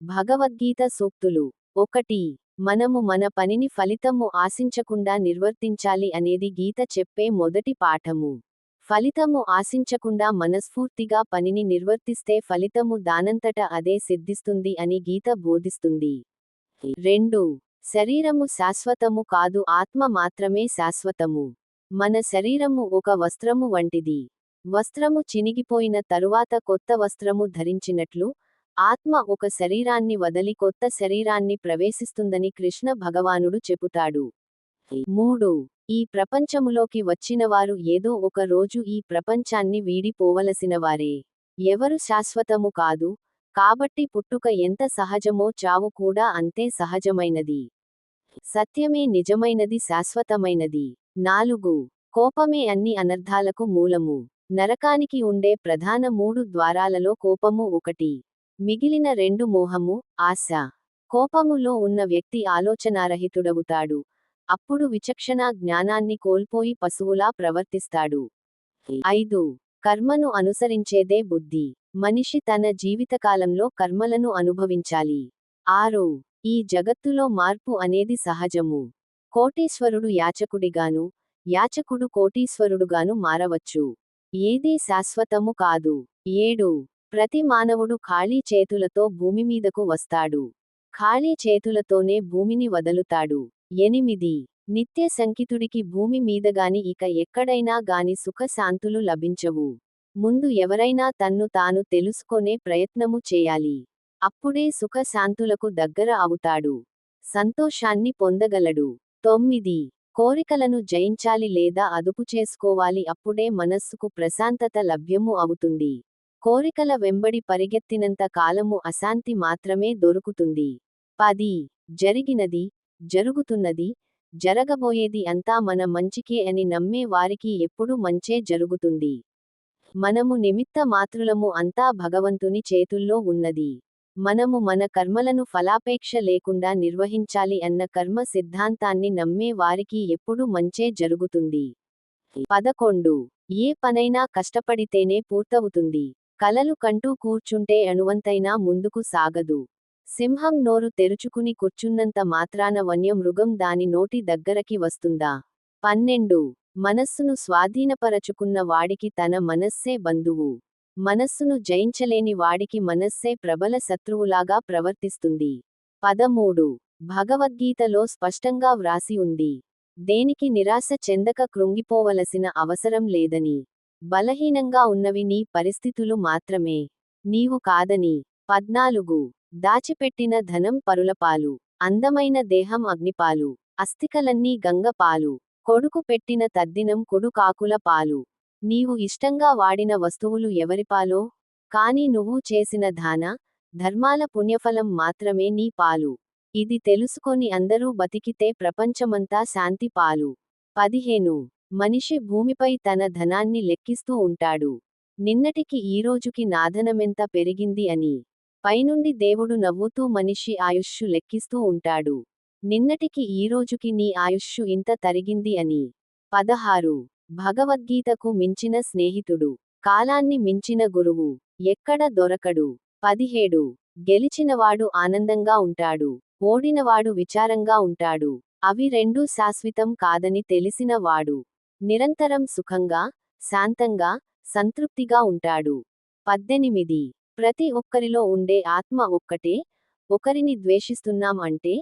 భగవద్గీత సూక్తులు. ఒకటి మనము మన పనిని ఫలితము ఆశించకుండా నిర్వర్తించాలి అనేది గీత చెప్పే మొదటి పాఠము. ఫలితము ఆశించకుండా మనస్ఫూర్తిగా పనిని నిర్వర్తిస్తే ఫలితము దానంతట అదే సిద్ధిస్తుంది అని గీత బోధిస్తుంది. రెండు శరీరము శాశ్వతము కాదు ఆత్మ మాత్రమే శాశ్వతము. మన శరీరము ఒక వస్త్రము వంటిది. వస్త్రము చినిగిపోయిన తరువాత కొత్త వస్త్రము ధరించినట్లు ఆత్మ ఒక శరీరాన్ని వదలి కొత్త శరీరాన్ని ప్రవేశిస్తుందని కృష్ణ భగవానుడు చెబుతాడు. మూడు. ఈ ప్రపంచములోకి వచ్చినవారు ఏదో ఒక రోజు ఈ ప్రపంచాన్ని వీడిపోవలసినవారే. ఎవరు శాశ్వతము కాదు కాబట్టి పుట్టుక ఎంత సహజమో చావు కూడా అంతే సహజమైనది. సత్యమే నిజమైనది శాశ్వతమైనది. నాలుగు. కోపమే అన్ని అనర్థాలకు మూలము. నరకానికి ఉండే ప్రధాన మూడు ద్వారాలలో కోపము ఒకటి. మిగిలిన రెండు మోహము ఆశ. కోపములో ఉన్న వ్యక్తి ఆలోచనారహితుడవుతాడు. అప్పుడు విచక్షణ జ్ఞానాన్ని కోల్పోయి పశువులా ప్రవర్తిస్తాడు. ఐదు. కర్మను అనుసరించేదే బుద్ధి. మనిషి తన జీవితకాలంలో కర్మలను అనుభవించాలి. ఆరు. ఈ జగత్తులో మార్పు అనేది సహజము. కోటీశ్వరుడు యాచకుడిగాను యాచకుడు కోటీశ్వరుడుగాను మారవచ్చు. ఏదీ శాశ్వతము కాదు. ఏడు. ప్రతి మానవుడు ఖాళీ చేతులతో భూమి మీదకు వస్తాడు. ఖాళీ చేతులతోనే భూమిని వదలుతాడు. ఎనిమిది. నిత్య సంకితుడికి భూమి మీదగాని ఇక ఎక్కడైనా గాని సుఖశాంతులు లభించవు. ముందు ఎవరైనా తన్ను తాను తెలుసుకొనే ప్రయత్నము చేయాలి. అప్పుడే సుఖశాంతులకు దగ్గర అవుతాడు. సంతోషాన్ని పొందగలడు. తొమ్మిది. కోరికలను జయించాలి లేదా అదుపు చేసుకోవాలి అప్పుడే మనస్సుకు ప్రశాంతత లభ్యము అవుతుంది. కోరికల వెంబడి పరిగెత్తినంత కాలము అశాంతి మాత్రమే దొరుకుతుంది. పది. జరిగినది జరుగుతున్నది జరగబోయేది అంతా మన మంచికే అని నమ్మే వారికి ఎప్పుడు మంచే జరుగుతుంది. మనము నిమిత్త మాతృలము అంతా భగవంతుని చేతుల్లో ఉన్నది. మనము మన కర్మలను ఫలాపేక్ష లేకుండా నిర్వహించాలి అన్న కర్మ సిద్ధాంతాన్ని నమ్మే వారికి ఎప్పుడు మంచే జరుగుతుంది. పదకొండు. ఏ పనైనా కష్టపడితేనే పూర్తవుతుంది. కలలు కంటూ కూర్చుంటే అణువంతైనా ముందుకు సాగదు. సింహం నోరు తెరుచుకుని కూర్చున్నంత మాత్రాన వన్యమృగం దాని నోటి దగ్గరకి వస్తుందా? పన్నెండు. మనస్సును స్వాధీనపరచుకున్న వాడికి తన మనస్సే బంధువు. మనస్సును జయించలేని వాడికి మనస్సే ప్రబల శత్రువులాగా ప్రవర్తిస్తుంది. పదమూడు. భగవద్గీతలో స్పష్టంగా వ్రాసి ఉంది. దేనికి నిరాశ చెందక కృంగిపోవలసిన అవసరం లేదని. బలహీనంగా ఉన్నవి నీ పరిస్థితులు మాత్రమే. నీవు కాదని. పద్నాలుగు. దాచిపెట్టిన ధనం పరులపాలు. అందమైన దేహం అగ్నిపాలు. అస్థికలన్నీ గంగపాలు. కొడుకు పెట్టిన తద్దినం కొడుకాకుల పాలు. నీవు ఇష్టంగా వాడిన వస్తువులు ఎవరిపాలో? కాని నువ్వు చేసిన దాన ధర్మాల పుణ్యఫలం మాత్రమే నీ పాలు. ఇది తెలుసుకొని అందరూ బతికితే ప్రపంచమంతా శాంతి పాలు. పదిహేను. మనిషి భూమిపై తన ధనాన్ని లెక్కిస్తూ ఉంటాడు. నిన్నటికి ఈరోజుకి నాధనమెంత పెరిగింది అని. పైనుండి దేవుడు నవ్వుతూ మనిషి ఆయుష్షు లెక్కిస్తూ ఉంటాడు. నిన్నటికి ఈరోజుకి నీ ఆయుష్షు ఇంత తరిగింది అని. పదహారు. భగవద్గీతకు మించిన స్నేహితుడు. కాలాన్ని మించిన గురువు. ఎక్కడ దొరకడు. పదిహేడు. గెలిచినవాడు ఆనందంగా ఉంటాడు. ఓడినవాడు విచారంగా ఉంటాడు. అవి రెండూ శాశ్వతం కాదని తెలిసినవాడు నిరంతరం సుఖంగా శాంతంగా సంతృప్తిగా ఉంటాడు. పద్దెనిమిది. ప్రతి ఒక్కరిలో ఉండే ఆత్మ ఒక్కటే ఒకరిని ద్వేషిస్తున్నాం అంటే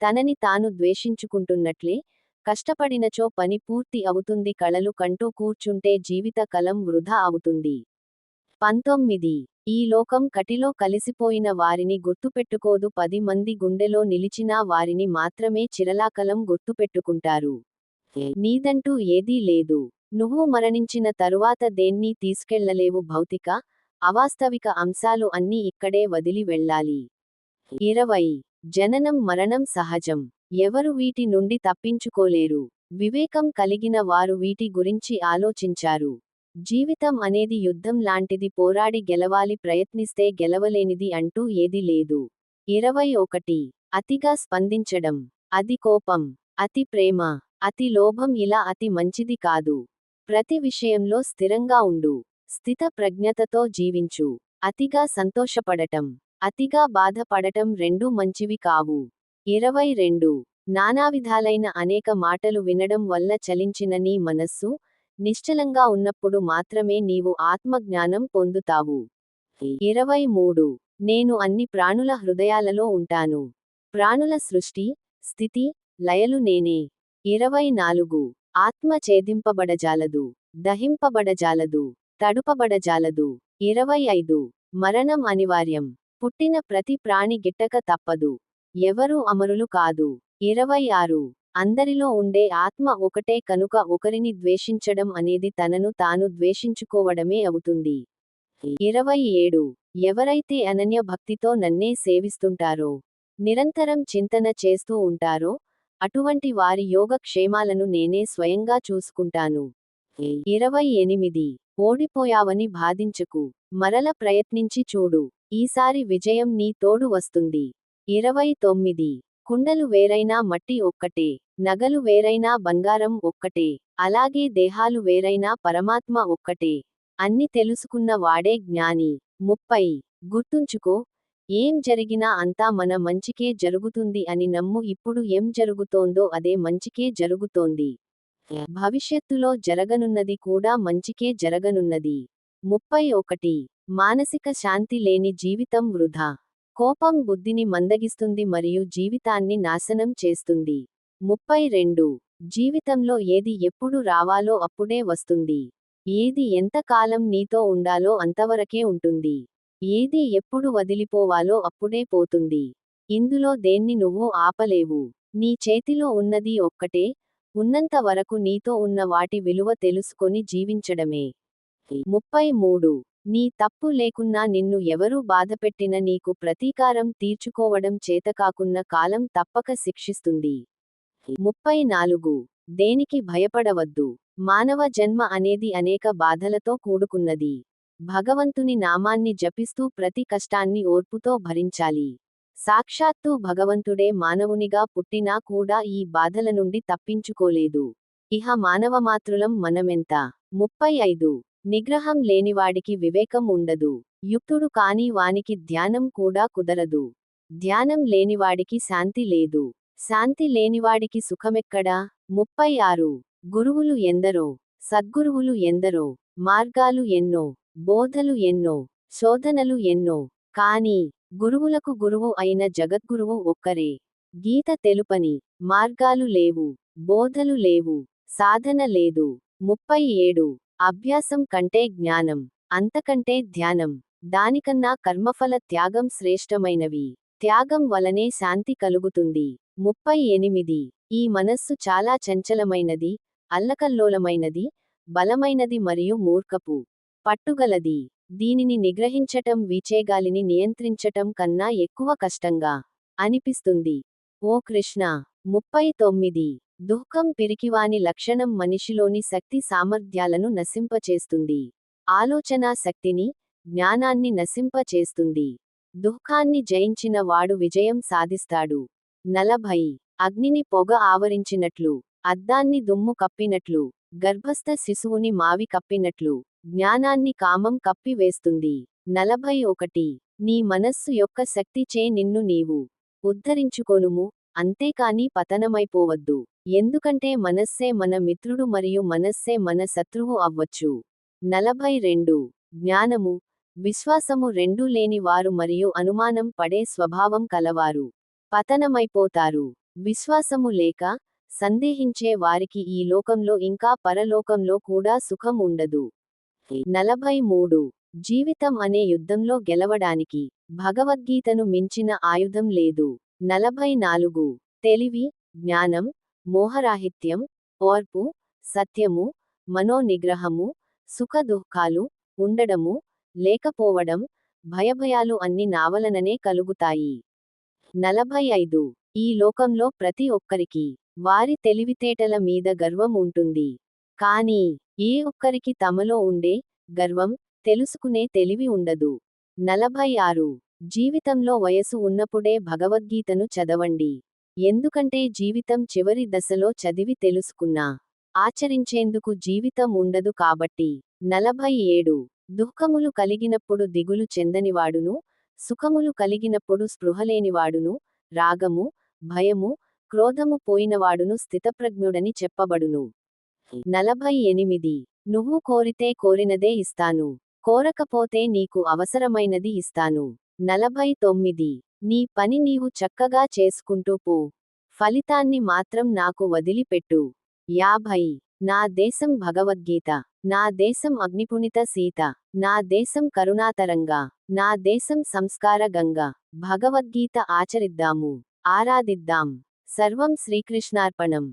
తనని తాను ద్వేషించుకుంటున్నట్లే కష్టపడినచో పని పూర్తి అవుతుంది కళలు కంటూ కూర్చుంటే జీవిత కలం వృధా అవుతుంది. పంతొమ్మిది. ఈ లోకం కటిలో కలిసిపోయిన వారిని గుర్తుపెట్టుకోదు. పది మంది గుండెలో నిలిచినా వారిని మాత్రమే చిరలాకలం గుర్తుపెట్టుకుంటారు. నీదంటూ ఏదీ లేదు. నువ్వు మరణించిన తరువాత దేన్నీ తీసుకెళ్ళలేవు భౌతిక అవాస్తవిక అంశాలు అన్నీ ఇక్కడే వదిలి వెళ్ళాలి. ఇరవై. జననం మరణం సహజం. ఎవరు వీటి నుండి తప్పించుకోలేరు. వివేకం కలిగిన వారు వీటి గురించి ఆలోచించారు. జీవితం అనేది యుద్ధం లాంటిది పోరాడి గెలవాలి ప్రయత్నిస్తే గెలవలేనిది అంటూ ఏది లేదు. ఇరవై ఒకటి. అతిగా స్పందించడం. అది కోపం. అతి ప్రేమ. అతి లోభం ఇలా అతి మంచిది కాదు. ప్రతి విషయంలో స్థిరంగా ఉండు. స్థిత ప్రజ్ఞతతో జీవించు. అతిగా సంతోషపడటం. అతిగా బాధపడటం రెండూ మంచివి కావు. ఇరవై రెండు. నానావిధాలైన అనేక మాటలు వినడం వల్ల చలించిన నీ మనస్సు నిశ్చలంగా ఉన్నప్పుడు మాత్రమే నీవు ఆత్మజ్ఞానం పొందుతావు. ఇరవై మూడు. నేను అన్ని ప్రాణుల హృదయాలలో ఉంటాను. ప్రాణుల సృష్టి స్థితి లయలు నేనే. ఇరవై నాలుగు ఆత్మ ఛేదింపబడజాలదు. దహింపబడజాలదు. తడుపబడజాలదు. ఇరవై ఐదు మరణం అనివార్యం. పుట్టిన ప్రతి ప్రాణి గిట్టక తప్పదు. ఎవరూ అమరులు కాదు. ఇరవై ఆరు అందరిలో ఉండే ఆత్మ ఒకటే కనుక ఒకరిని ద్వేషించడం అనేది తనను తాను ద్వేషించుకోవడమే అవుతుంది. ఇరవై ఏడు ఎవరైతే అనన్య భక్తితో నన్నే సేవిస్తుంటారో నిరంతరం చింతన చేస్తూ ఉంటారో అటువంటి వారి యోగ క్షేమాలను నేనే స్వయంగా చూసుకుంటాను. ఇరవై ఎనిమిది. ఓడిపోయావని బాధించకు. మరల ప్రయత్నించి చూడు. ఈసారి విజయం నీ తోడు వస్తుంది. ఇరవై తొమ్మిది. కుండలు వేరైనా మట్టి ఒక్కటే. నగలు వేరైనా బంగారం ఒక్కటే. అలాగే దేహాలు వేరైనా పరమాత్మ ఒక్కటే. అన్ని తెలుసుకున్న వాడే జ్ఞాని. ముప్పై. గుర్తుంచుకో. ఏం జరిగినా అంతా మన మంచికే జరుగుతుంది అని నమ్ము ఇప్పుడు ఏం జరుగుతోందో అదే మంచికే జరుగుతోంది. భవిష్యత్తులో జరగనున్నది కూడా మంచికే జరగనున్నది. ముప్పై ఒకటి. మానసిక శాంతి లేని జీవితం వృధా. కోపం బుద్ధిని మందగిస్తుంది మరియు జీవితాన్ని నాశనం చేస్తుంది. ముప్పై రెండు. జీవితంలో ఏది ఎప్పుడు రావాలో అప్పుడే వస్తుంది. ఏది ఎంతకాలం నీతో ఉండాలో అంతవరకే ఉంటుంది. ఏది ఎప్పుడు వదిలిపోవాలో అప్పుడే పోతుంది. ఇందులో దేన్ని నువ్వు ఆపలేవు. నీ చేతిలో ఉన్నది ఒక్కటే ఉన్నంత వరకు నీతో ఉన్న వాటి విలువ తెలుసుకొని జీవించడమే. ముప్పై మూడు. నీ తప్పు లేకున్నా నిన్ను ఎవరూ బాధపెట్టిన నీకు ప్రతీకారం తీర్చుకోవడం చేతకాకున్న కాలం తప్పక శిక్షిస్తుంది. ముప్పై నాలుగు. దేనికి భయపడవద్దు. మానవ జన్మ అనేది అనేక బాధలతో కూడుకున్నది. భగవంతుని నామాన్ని జపిస్తూ ప్రతి కష్టాన్ని ఓర్పుతో భరించాలి. సాక్షాత్తు భగవంతుడే మానవునిగా పుట్టినా కూడా ఈ బాధల నుండి తప్పించుకోలేదు. ఇహ మానవమాతృలం మనమెంత? ముప్పై ఐదు. నిగ్రహం లేనివాడికి వివేకం ఉండదు. యుక్తుడు కాని వానికి ధ్యానం కూడా కుదరదు. ధ్యానం లేనివాడికి శాంతి లేదు. శాంతి లేనివాడికి సుఖమెక్కడా? ముప్పై ఆరు. గురువులు ఎందరో? సద్గురువులు ఎందరో? మార్గాలు ఎన్నో? బోధలు ఎన్నో శోధనలు ఎన్నో కాని గురువులకు గురువు అయిన జగద్గురువు ఒక్కరే. గీత తెలుపని మార్గాలు లేవు బోధలు లేవు సాధన లేదు. ముప్పై ఏడు అభ్యాసం కంటే జ్ఞానం అంతకంటే ధ్యానం దానికన్నా కర్మఫల త్యాగం శ్రేష్టమైనవి. త్యాగం వలనే శాంతి కలుగుతుంది. ముప్పై ఎనిమిది ఈ మనస్సు చాలా చంచలమైనది అల్లకల్లోలమైనది బలమైనది మరియు మూర్ఖపు. పట్టుగలది. దీనిని నిగ్రహించటం వీచేగాలిని నియంత్రించటం కన్నా ఎక్కువ కష్టంగా అనిపిస్తుంది. ఓ కృష్ణ! ముప్పై తొమ్మిది. దుఃఖం పిరికివాని లక్షణం మనిషిలోని శక్తి సామర్థ్యాలను నశింపచేస్తుంది. ఆలోచనా శక్తిని జ్ఞానాన్ని నశింపచేస్తుంది. దుఃఖాన్ని జయించిన వాడు విజయం సాధిస్తాడు. నలభై. అగ్నిని పొగ ఆవరించినట్లు అద్దాన్ని దుమ్ము కప్పినట్లు గర్భస్థ శిశువుని మావి కప్పినట్లు జ్ఞానాన్ని కామం కప్పివేస్తుంది నలభై ఒకటి. నీ మనస్సు యొక్క శక్తిచే నిన్ను నీవు ఉద్ధరించుకొనుము అంతేకాని పతనమైపోవద్దు. ఎందుకంటే మనస్సే మన మిత్రుడు మరియు మనస్సే మన శత్రువు అవ్వచ్చు. నలభై రెండు. జ్ఞానము విశ్వాసము రెండూ లేని వారు మరియు అనుమానం పడే స్వభావం కలవారు. పతనమైపోతారు. విశ్వాసము లేక సందేహించే వారికి ఈ లోకంలో ఇంకా పరలోకంలో కూడా సుఖం ఉండదు. నలభై మూడు. జీవితం అనే యుద్ధంలో గెలవడానికి భగవద్గీతను మించిన ఆయుధం లేదు. నలభై నాలుగు. తెలివి జ్ఞానం మోహరాహిత్యం ఓర్పు సత్యము మనోనిగ్రహము సుఖదుఃఖాలు ఉండడము లేకపోవడం భయభయాలు అన్ని నావలననే కలుగుతాయి. నలభై ఐదు. ఈ లోకంలో ప్రతి ఒక్కరికి వారి తెలివితేటల మీద గర్వం ఉంటుంది. కానీ ఏ ఒక్కరికి తమలో ఉండే గర్వం తెలుసుకునే తెలివి ఉండదు. నలభై ఆరు జీవితంలో వయసు ఉన్నప్పుడే భగవద్గీతను చదవండి. ఎందుకంటే జీవితం చివరి దశలో చదివి తెలుసుకున్నా ఆచరించేందుకు జీవితం ఉండదు కాబట్టి. నలభై ఏడు దుఃఖములు కలిగినప్పుడు దిగులు చెందనివాడును సుఖములు కలిగినప్పుడు స్పృహలేనివాడును రాగము భయము క్రోధము పోయినవాడును స్థితప్రజ్ఞుడని చెప్పబడును. నలభై ఎనిమిది. నువ్వు కోరితే కోరినదే ఇస్తాను. కోరకపోతే నీకు అవసరమైనది ఇస్తాను. నలభై తొమ్మిది. నీ పని నీవు చక్కగా చేసుకుంటూ పో. ఫలితాన్ని మాత్రం నాకు వదిలిపెట్టు. యాభై. నా దేశం భగవద్గీత. నా దేశం అగ్నిపుణిత సీత. నా దేశం కరుణాతరంగా. నా దేశం సంస్కార గంగా. భగవద్గీత ఆచరిద్దాము. ఆరాధిద్దాం. సర్వం శ్రీకృష్ణార్పణం.